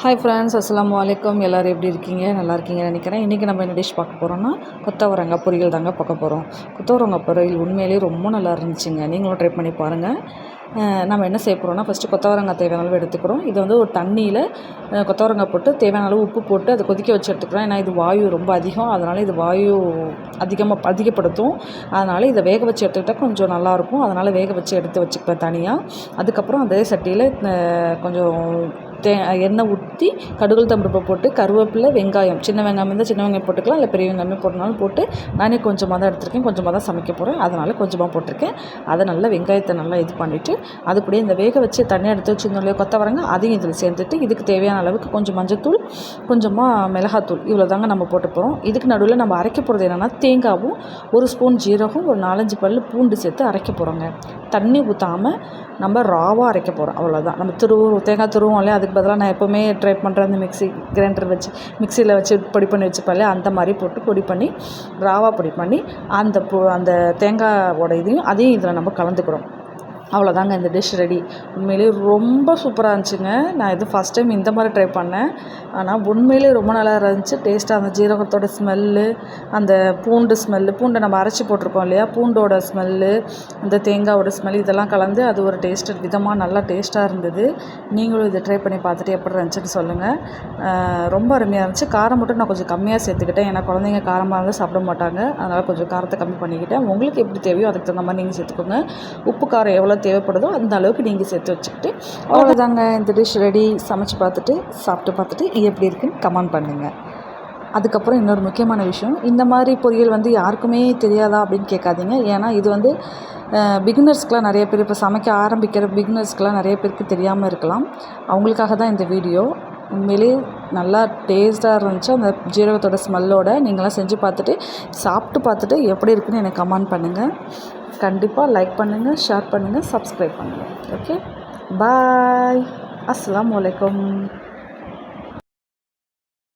Hi friends அஸ்லாம் வலைக்கம் எல்லோரும் எப்படி இருக்கீங்க? நல்லா இருக்கீங்கன்னு நினைக்கிறேன். இன்றைக்கி நம்ம என்ன டிஷ் பார்க்க போகிறோம்னா கொத்தவரங்காய் பொரியல் தாங்க பார்க்க போகிறோம் கொத்தவரங்காய் பொரியல் உண்மையிலேயே ரொம்ப நல்லா இருந்துச்சுங்க. நீங்களும் ட்ரை பண்ணி பாருங்கள் நம்ம என்ன செய்ய போகிறோம்னா ஃபஸ்ட்டு கொத்தவரங்காய் தேவையான அளவு எடுத்துக்கிறோம். இது வந்து ஒரு தண்ணியில் கொத்தவரங்காய் போட்டு தேவையான அளவு உப்பு போட்டு அதை கொதிக்க வச்சு எடுத்துக்கிறோம். ஏன்னா இது வாயு ரொம்ப அதிகம். அதனால் இது வாயு அதிகமாக அதிகப்படுத்தும். அதனால் இதை வேக வச்சு எடுத்துக்கிட்டால் கொஞ்சம் நல்லாயிருக்கும் அதனால் வேக வச்சு எடுத்து வச்சுப்பேன் தனியாக அதுக்கப்புறம் அதே சட்டியில் கொஞ்சம் தே எண்ணெய் ஊற்றி கடுகு தம்பருப்பை போட்டு கருவேப்பிலை வெங்காயம் சின்ன வெங்காயம் இருந்தால் சின்ன வெங்காயம் போட்டுக்கலாம் இல்லை பெரிய வெங்காயமே போட்டனாலும் போட்டு நானே கொஞ்சமாக தான் எடுத்திருக்கேன் கொஞ்சமாக தான் சமைக்க போகிறேன் அதனால் கொஞ்சமாக போட்டிருக்கேன். அதை நல்லா வெங்காயத்தை நல்லா இது பண்ணிவிட்டு அது கூட இந்த வேக வச்சு தனியாக எடுத்து வச்சுருந்தோம் இல்லையா கொத்தவரங்க அதையும் இதில் சேர்த்துட்டு இதுக்கு தேவையான அளவுக்கு கொஞ்சம் மஞ்சத்தூள் கொஞ்சமாக மிளகாத்தூள் இவ்வளோ தாங்க நம்ம போட்டு போகிறோம் இதுக்கு நடுவில் நம்ம அரைக்க போகிறது என்னென்னா தேங்காவும் ஒரு ஸ்பூன் ஜீரகம் ஒரு நாலஞ்சு பல் பூண்டு சேர்த்து அரைக்க போகிறோங்க தண்ணி ஊற்றாமல் நம்ம ராவாக அரைக்க போகிறோம் அவ்வளோதான் நம்ம திருவு தேங்காய் திருவோம் இல்லையா அதுக்கு பதிலாக நான் எப்போவுமே ட்ரை பண்ணுற அந்த மிக்ஸி கிரைண்டர் வச்சு மிக்சியில் வச்சு பொடி பண்ணி வச்சுப்பாலே அந்த மாதிரி போட்டு பொடி பண்ணி ராவாக பொடி பண்ணி அந்த பொ அந்த தேங்காயோட இதையும் அதையும் இதில் நம்ம கலந்துக்கிறோம். அவ்வளோதாங்க இந்த டிஷ் ரெடி உண்மையிலேயே ரொம்ப சூப்பராக இருந்துச்சுங்க. நான் இது ஃபஸ்ட் டைம் இந்த மாதிரி ட்ரை பண்ணேன். ஆனால் உண்மையிலேயே ரொம்ப நல்லா இருந்துச்சு. டேஸ்ட்டாக அந்த ஜீரகத்தோட ஸ்மெல்லு அந்த பூண்டு ஸ்மெல்லு பூண்டை நம்ம அரைச்சி போட்டிருக்கோம் இல்லையா? பூண்டோட ஸ்மெல்லு அந்த தேங்காயோட ஸ்மெல் இதெல்லாம் கலந்து அது ஒரு டேஸ்ட் விதமாக நல்லா டேஸ்ட்டாக இருந்தது. நீங்களும் இதை ட்ரை பண்ணி பார்த்துட்டு எப்படி இருந்துச்சுன்னு சொல்லுங்கள் ரொம்ப அருமையாக இருந்துச்சு. காரம் மட்டும் நான் கொஞ்சம் கம்மியாக சேர்த்துக்கிட்டேன். ஏன்னா குழந்தைங்க காரமாக இருந்தால் சாப்பிட மாட்டாங்க. அதனால் கொஞ்சம் காரத்தை கம்மி பண்ணிக்கிட்டேன். உங்களுக்கு எப்படி தேவையோ அதுக்கு தகுந்த மாதிரி நீங்கள் சேர்த்துக்கோங்க. உப்பு காரம் எவ்வளோ தேவைப்படுதோ அந்த அளவுக்கு நீங்கள் சேர்த்து வச்சுக்கிட்டு அவ்வளோதாங்க இந்த டிஷ் ரெடி சமைச்சு பார்த்துட்டு சாப்பிட்டு பார்த்துட்டு எப்படி இருக்குன்னு கமெண்ட் பண்ணுங்கள் அதுக்கப்புறம் இன்னொரு முக்கியமான விஷயம் இந்த மாதிரி பொரியல் வந்து யாருக்குமே தெரியாதா அப்படின்னு கேட்காதீங்க. ஏன்னா இது வந்து பிகினர்ஸ்க்கெலாம் நிறைய பேர் இப்போ சமைக்க ஆரம்பிக்கிற பிகினர்ஸ்க்கெலாம் நிறைய பேருக்கு தெரியாமல் இருக்கலாம். அவங்களுக்காக தான் இந்த வீடியோ உண்மையிலே நல்லா டேஸ்ட்டாக இருந்துச்சு. அந்த ஜீரகத்தோட ஸ்மெல்லோட நீங்களாம் செஞ்சு பார்த்துட்டு சாப்பிட்டு பார்த்துட்டு எப்படி இருக்குன்னு எனக்கு கமெண்ட் பண்ணுங்கள் கண்டிப்பாக லைக் பண்ணுங்கள் ஷேர் பண்ணுங்கள் சப்ஸ்கிரைப் பண்ணுங்கள் ஓகே பாய் அஸ்லாம் வலைக்கம்